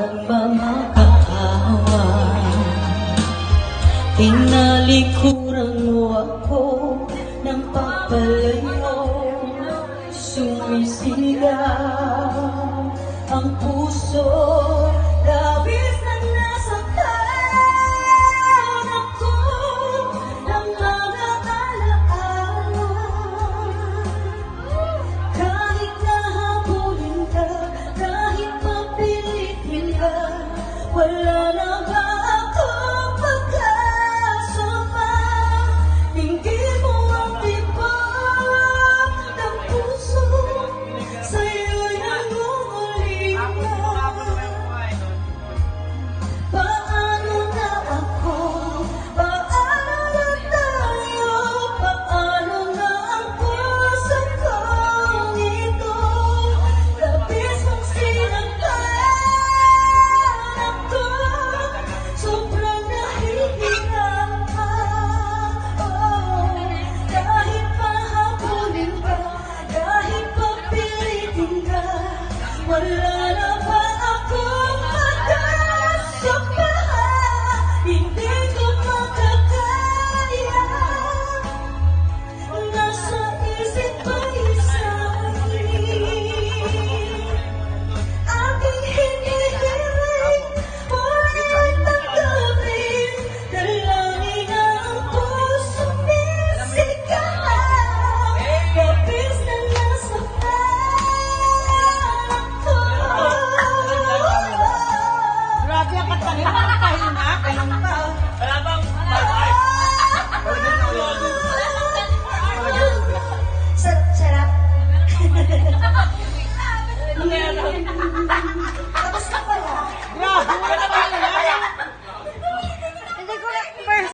pagmamakaawa Tinalikuran mo ako ng papalayo. Sumisigaw ang puso 为了 la la